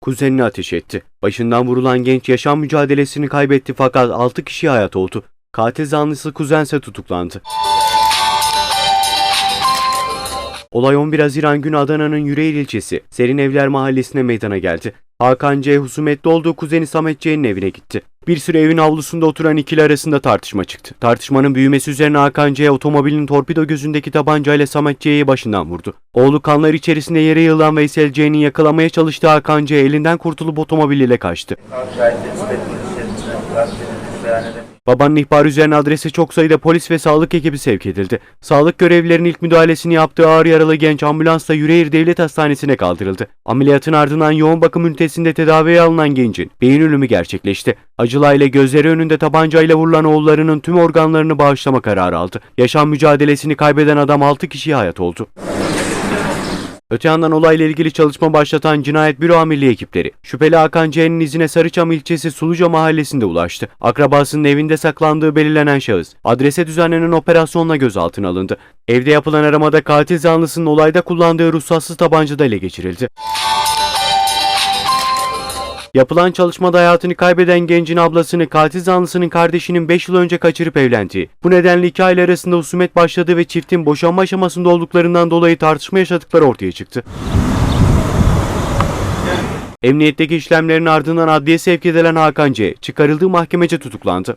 Kuzenini ateş etti. Başından vurulan genç yaşam mücadelesini kaybetti fakat 6 kişi hayat oldu. Katil zanlısı kuzense tutuklandı. Olay 11 Haziran günü Adana'nın Yüreğir ilçesi Serin Evler mahallesine meydana geldi. Hakan C. husumetli olduğu kuzeni Samet C'nin evine gitti. Bir süre evin avlusunda oturan ikili arasında tartışma çıktı. Tartışmanın büyümesi üzerine Hakan C. otomobilin torpido gözündeki tabancayla Samet C'yi başından vurdu. Oğlu kanlar içerisinde yere yığılan Veysel C'nin yakalamaya çalıştığı Hakan C. elinden kurtulup otomobiliyle kaçtı. Babanın ihbarı üzerine adrese çok sayıda polis ve sağlık ekibi sevk edildi. Sağlık görevlilerinin ilk müdahalesini yaptığı ağır yaralı genç ambulansla Yüreğir Devlet Hastanesi'ne kaldırıldı. Ameliyatın ardından yoğun bakım ünitesinde tedaviye alınan gencin beyin ölümü gerçekleşti. Acılayla gözleri önünde tabancayla vurulan oğullarının tüm organlarını bağışlama kararı aldı. Yaşam mücadelesini kaybeden adam 6 kişiye hayat oldu. Öte yandan olayla ilgili çalışma başlatan Cinayet Büro Amirliği ekipleri, şüpheli Hakan C'nin izine Sarıçam ilçesi Suluca mahallesinde ulaştı. Akrabasının evinde saklandığı belirlenen şahıs, adrese düzenlenen operasyonla gözaltına alındı. Evde yapılan aramada katil zanlısının olayda kullandığı ruhsatsız tabanca da ele geçirildi. Yapılan çalışmada hayatını kaybeden gencin ablasını katil zanlısının kardeşinin 5 yıl önce kaçırıp evlendiği, bu nedenle iki aile arasında husumet başladığı ve çiftin boşanma aşamasında olduklarından dolayı tartışma yaşadıkları ortaya çıktı. Emniyetteki işlemlerin ardından adliye sevk edilen Hakan C. çıkarıldığı mahkemece tutuklandı.